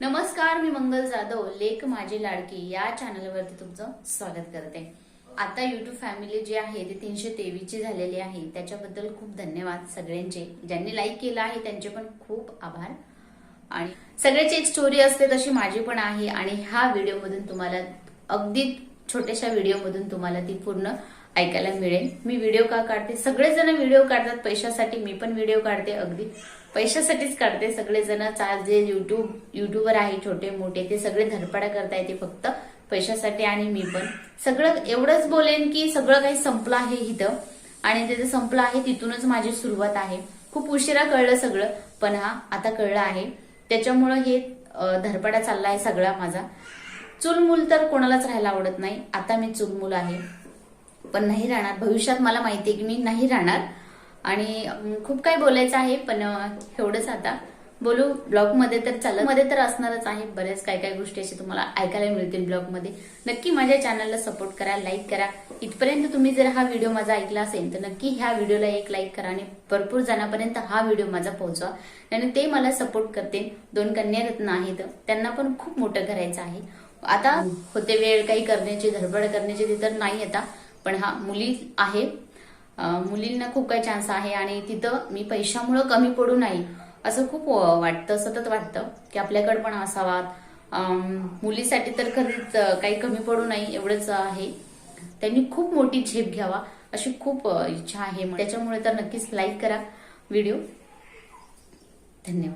नमस्कार मी मंगल जाधव लेख माझी लाडकी. या चॅनलवरती तुमचं स्वागत करते. आता युट्यूब फॅमिली जी आहे ती तीनशे तेवीसची झालेली आहे. त्याच्याबद्दल खूप धन्यवाद सगळ्यांचे. ज्यांनी लाईक केलं आहे त्यांचे पण खूप आभार. आणि सगळ्याची एक स्टोरी असते तशी माझी पण आहे. आणि ह्या व्हिडिओमधून तुम्हाला अगदी छोट्याशा व्हिडिओमधून तुम्हाला ती पूर्ण ऐकायला मिळेल. मी व्हिडिओ का काढते? सगळेजण व्हिडिओ काढतात. पैशासाठी मी पण व्हिडिओ काढते अगदी. पैशासाठीच काढते. सगळेजण चाल जे युट्यूब युट्यूबर आहे छोटे मोठे ते सगळे धडपडा करताय ते फक्त पैशासाठी आणि मी पण. सगळं एवढंच बोलेन की सगळं काही संपलं आहे इथं. आणि ते संपलं आहे तिथूनच माझी सुरुवात आहे. खूप उशिरा कळलं सगळं पण हा आता कळलं आहे. त्याच्यामुळं हे धरपडा धडपडा चालला आहे सगळा माझा. चुलमूल तर कोणालाच राहायला आवडत नाही. आता मी चुलमूल आहे. पण नाही राहणार. भविष्यात मला माहिती आहे की मी नाही राहणार. आणि खूप काही बोलायचं आहे पण एवढंच आता. बोलू ब्लॉगमध्ये तर चालत मध्ये तर असणारच आहे बऱ्याच काय काय गोष्टी अशी तुम्हाला ऐकायला मिळतील ब्लॉगमध्ये नक्की माझ्या चॅनलला सपोर्ट करा लाईक करा. इथपर्यंत तुम्ही जर हा व्हिडिओ माझा ऐकला असेल तर नक्की ह्या व्हिडिओला एक लाईक करा आणि भरपूर जणांपर्यंत हा व्हिडिओ माझा पोहोचवा. आणि ते मला सपोर्ट करते दोन कन्यारत्न आहेत त्यांना पण खूप मोठं करायचं आहे. आता होते वेळ काही करण्याची धडपड करण्याची ती तर नाही आता पण हा मुली आहे. मुलींना खूप काही चान्स आहे आणि तिथं मी पैशामुळं कमी पडू नाही असं खूप वाटतं सतत वाटतं की आपल्याकडे पण असावा मुलीसाठी तर खरीच काही कमी पडू नाही एवढंच आहे. त्यांनी खूप मोठी झेप घ्यावा अशी खूप इच्छा आहे. त्याच्यामुळे तर नक्कीच लाईक करा व्हिडिओ धन्यवाद.